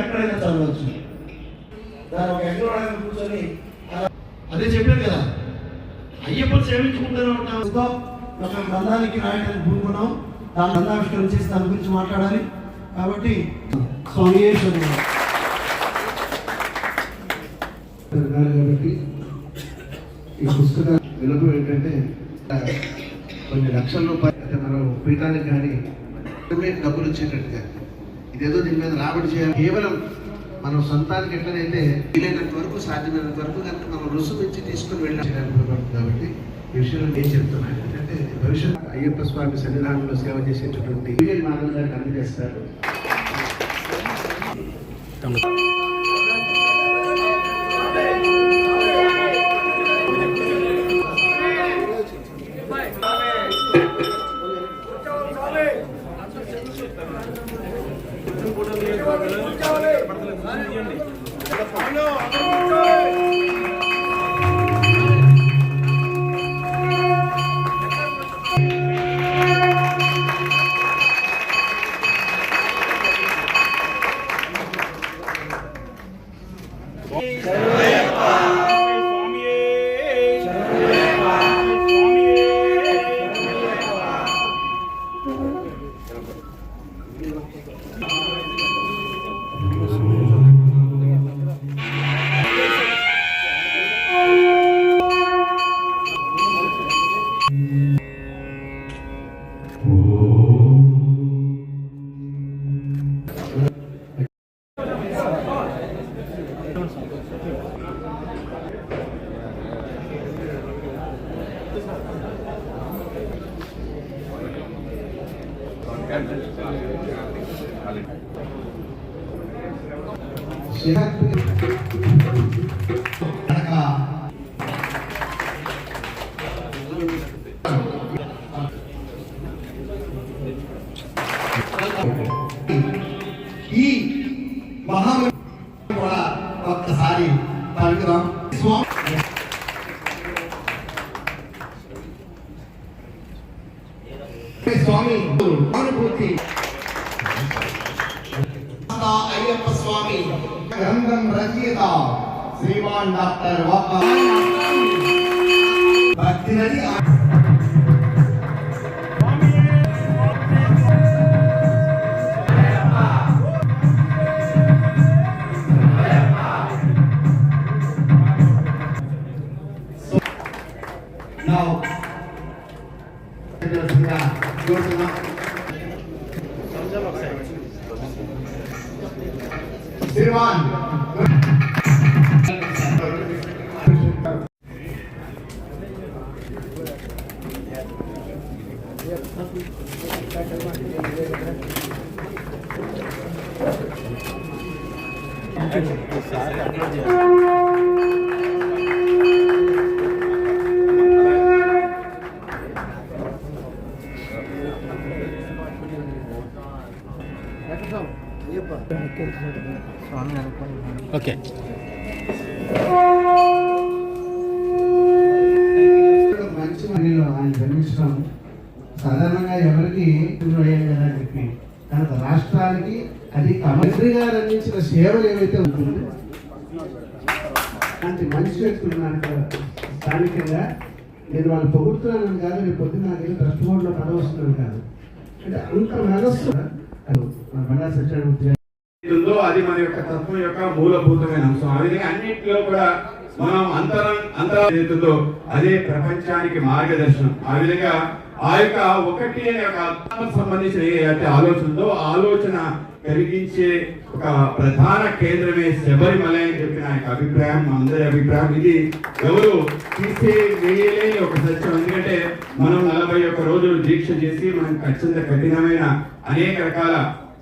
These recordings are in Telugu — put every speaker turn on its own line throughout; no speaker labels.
ఎక్కడైనా చదవచ్చు. దాని ఒక ఎక్కడైనా కూర్చొని అదే చెప్పాను కదా. అయ్యప్పని సేవించుకుంటూనే ఉంటాం. ఒక బంధానికి రాయడానికి పూనుకున్నాం దాని బంధావిష్కరణ చేసి దాని గురించి మాట్లాడాలి. కాబట్టి స్వామి
కాబట్టి ఈ పుస్తక విలువ ఏంటంటే కొన్ని లక్షల రూపాయలు మనం పీఠానికి కానీ డబ్బులు ఇచ్చేటట్టుగా ఏదో దీని మీద రాబడి చేయాలి. కేవలం మనం సొంతానికి ఎట్లనైతే వీలైనంత వరకు సాధ్యమైనంత వరకు కనుక మనం రుసు పెంచి తీసుకుని వెళ్ళాలి. కాబట్టి ఈ విషయంలో నేను చెప్తున్నాను ఏంటంటే భవిష్యత్ అయ్యప్ప స్వామి సన్నిధానంలో సేవ చేసేటటువంటి వీఎల్ మాధవ్ గారికి అందజేస్తారు Yeah.
ఈ మహా కూడా ఒక్కసారి పలుకుదాం. స్వామి స్వామి అనుభూతి అయ్యప్ప స్వామి. గ్రంథం రచయిత శ్రీమాన్ డాక్టర్ భక్తి నది Sirwan.
ఓకే.
మంచి మనీలో ఆయన జన్మించడం సాధారణంగా ఎవరికి అని చెప్పి కనుక రాష్ట్రానికి అది మంత్రి గారు అందించిన సేవలు ఏవైతే ఉంటుందో అలాంటి మంచి వ్యక్తులు నాకు స్థానికంగా నేను వాళ్ళు పొగుడుతున్నాను కాదు నేను పొద్దున్న నాకు ట్రస్ట్ బోర్డులో పదవస్తున్నాను కాదు అంటే అంత మనస్సు మన బండారు సత్యనారాయణ
ఉందో అది మన యొక్క తత్వం యొక్క మూలభూతమైన అంశం. ఆ విధంగా అన్నింటిలో కూడా మనం అంతరం అంతరం అదే ప్రపంచానికి మార్గదర్శనం. ఆ విధంగా ఆ యొక్క ఒకటి అనే ఒక ఆత్మకు సంబంధించిన ఏదైతే ఆలోచన ఉందో ఆలోచన కలిగించే ఒక ప్రధాన కేంద్రమే శబరిమల అని చెప్పిన ఆ యొక్క అభిప్రాయం అందరి అభిప్రాయం. ఇది ఎవరు తీసే వేయలేని ఒక సత్యం. ఎందుకంటే మనం నలభై ఒక్క రోజులు దీక్ష చేసి మనం అత్యంత కఠినమైన అనేక రకాల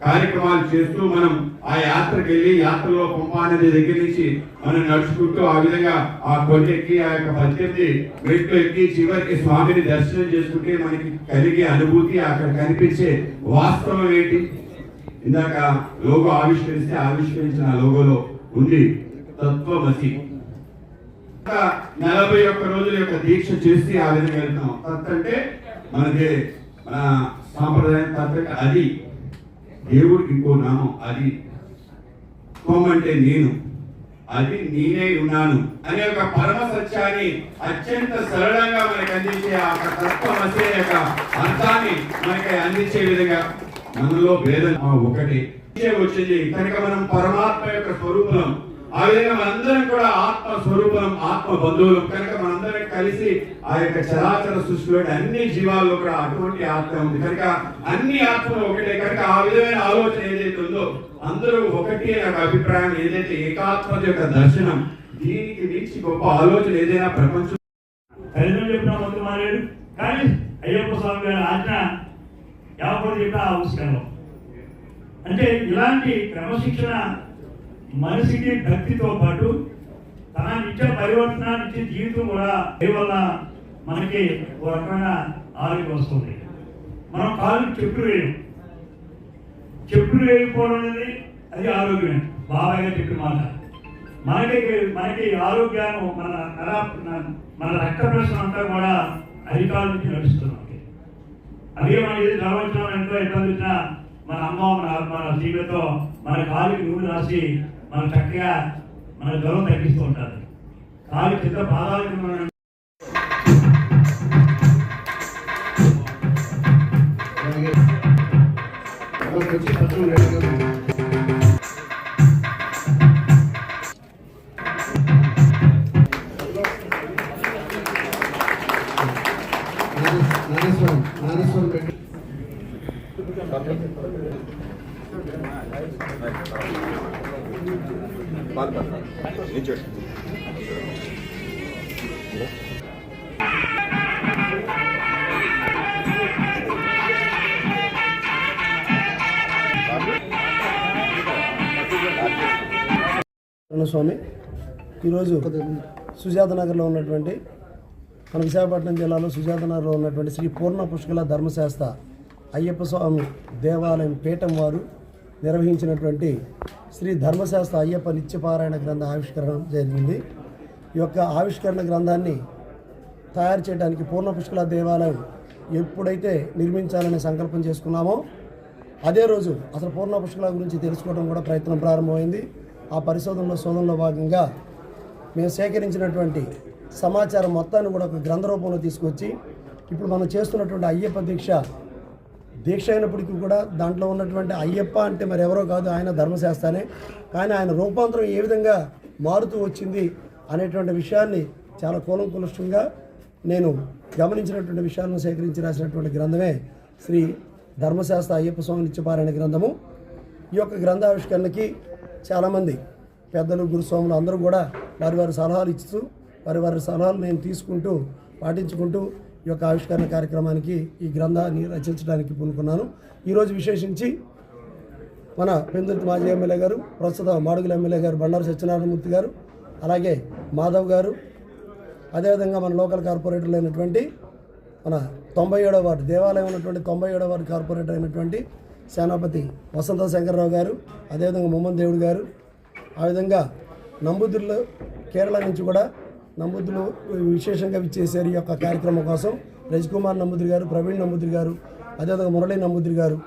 కార్యక్రమాలు చేస్తూ మనం ఆ యాత్రకు వెళ్ళి యాత్రలో పంపా నది దగ్గర నుంచి మనం నడుచుకుంటూ ఆ విధంగా ఆ కొట్టెక్కి ఆ యొక్క పద్దెనిమిది మెట్లు ఎక్కి చివరికి స్వామిని దర్శనం చేసుకుంటే మనకి కలిగే అనుభూతి అక్కడ కనిపించే వాస్తవం ఏంటి? ఇందాక లోగో ఆవిష్కరిస్తే ఆవిష్కరించిన లోగోలో ఉంది తత్వమసి. నలభై ఒక్క రోజుల యొక్క దీక్ష చేసి ఆ విధంగా వెళ్తాం తత్ అంటే మనకి మన సాంప్రదాయం తత్వ అది. దేవుడికి ఇంకో నామం అది కొమ్మంటే నేను. అది నేనే ఉన్నాను అనే ఒక పరమ సత్యాన్ని అత్యంత సరళంగా మనకి అందించే ఆ యొక్క తత్వమసే యొక్క అర్థాన్ని మనకి అందించే విధంగా మనలో భేదం ఒకటి. వచ్చింది. కనుక మనం పరమాత్మ యొక్క స్వరూపం ఆ విధంగా మనందరం కూడా ఆత్మ స్వరూపం ఆత్మ బంధువులు కనుక మనందరం కలిసి ఆ యొక్క చరాచర సృష్టిలో అన్ని జీవాల్లో కూడా అటువంటి ఆత్మ ఉంది. కనుక అన్ని ఆత్మలు ఒకటే. కనుక ఆ విధమైన ఆలోచన ఏదైతే ఉందో అందరూ ఒకటి అనే ఒక అభిప్రాయం ఏదైతే ఏకాత్మత యొక్క దర్శనం దీనికి మించి గొప్ప ఆలోచన ఏదైనా ప్రపంచం.
తల్లిదండ్రులు చెప్పిన మారాడు. కానీ అయ్యప్ప స్వామి గారి ఆజ్ఞ ఎవరు చెప్పిన ఆవిష్కరణం. అంటే ఇలాంటి క్రమశిక్షణ మనిషికి భక్తితో పాటు తన నిత్య పరివర్తన నిత్య జీవితం కూడా వల్ల మనకి ఒక రకమైన ఆరోగ్యం వస్తుంది. మనం కాలు చెప్పులు వేయం. చెప్పులు వేయకపోవడం అనేది అది ఆరోగ్యమే. బాబాయ్ చెప్పిన మాట. మనకి మనకి ఆరోగ్యాన్ని మన మన రక్త ప్రశ్న అంతా కూడా అధికారుల నుంచి నడుస్తున్నాం అదే మన ఏది జ్వరం ఎంతో ఇబ్బంది వచ్చినా మన అమ్మ మన మన జీవితం మన కాలికి నూనె రాసి మన చక్కగా మన జ్వరం తగ్గిస్తూ ఉంటారు. కాలు చిత్త పాదాలకు
స్వామి ఈరోజు సుజాత నగర్లో ఉన్నటువంటి మన విశాఖపట్నం జిల్లాలో సుజాత నగర్లో ఉన్నటువంటి శ్రీ పూర్ణ పుష్కల ధర్మశాస్త్ర అయ్యప్ప స్వామి దేవాలయం పీఠం వారు నిర్వహించినటువంటి శ్రీ ధర్మశాస్త్ర అయ్యప్ప నిత్యపారాయణ గ్రంథ ఆవిష్కరణ జరిగింది. ఈ యొక్క ఆవిష్కరణ గ్రంథాన్ని తయారు చేయడానికి పూర్ణ పుష్కల దేవాలయం ఎప్పుడైతే నిర్మించాలని సంకల్పం చేసుకున్నామో అదే రోజు అసలు పూర్ణ పుష్కల గురించి తెలుసుకోవడం కూడా ప్రయత్నం ప్రారంభమైంది. ఆ పరిశోధనలో శోధనలో భాగంగా మేము సేకరించినటువంటి సమాచారం మొత్తాన్ని కూడా ఒక గ్రంథ రూపంలో తీసుకొచ్చి ఇప్పుడు మనం చేస్తున్నటువంటి అయ్యప్ప దీక్ష దీక్ష అయినప్పటికీ కూడా దాంట్లో ఉన్నటువంటి అయ్యప్ప అంటే మరి ఎవరో కాదు ఆయన ధర్మశాస్త్రానే. కానీ ఆయన రూపాంతరం ఏ విధంగా మారుతూ వచ్చింది అనేటువంటి విషయాన్ని చాలా కూలంకులుష్టంగా నేను గమనించినటువంటి విషయాలను సేకరించి రాసినటువంటి గ్రంథమే శ్రీ ధర్మశాస్త్ర అయ్యప్ప స్వామి నిత్యపారాయణ గ్రంథము. ఈ యొక్క గ్రంథావిష్కరణకి చాలామంది పెద్దలు గురుస్వాములు అందరూ కూడా వారి వారి సలహాలు ఇస్తూ వారి వారి సలహాలు నేను తీసుకుంటూ పాటించుకుంటూ ఈ యొక్క ఆవిష్కరణ కార్యక్రమానికి ఈ గ్రంథాన్ని రచించడానికి పూనుకున్నాను. ఈరోజు విశేషించి మన పెందుర్తి మాజీ ఎమ్మెల్యే గారు ప్రస్తుత మాడుగుల ఎమ్మెల్యే గారు బండారు సత్యనారాయణమూర్తి గారు అలాగే మాధవ్ గారు అదేవిధంగా మన లోకల్ కార్పొరేటర్లు అయినటువంటి మన తొంభై ఏడవ వార్డు దేవాలయం ఉన్నటువంటి తొంభై ఏడవ వార్డు కార్పొరేటర్ అయినటువంటి సేనాపతి వసంత శంకర్రావు గారు అదేవిధంగా ముమ్మన్ దేవుడు గారు ఆ విధంగా నంబుదిరిలో కేరళ నుంచి కూడా నంబుద్రులు విశేషంగా చేశారు ఈ యొక్క కార్యక్రమం కోసం. రజకుమార్ నంబుద్రి గారు ప్రవీణ్ నంబుద్రి గారు అదేవిధంగా మురళీ నంబుద్రి గారు.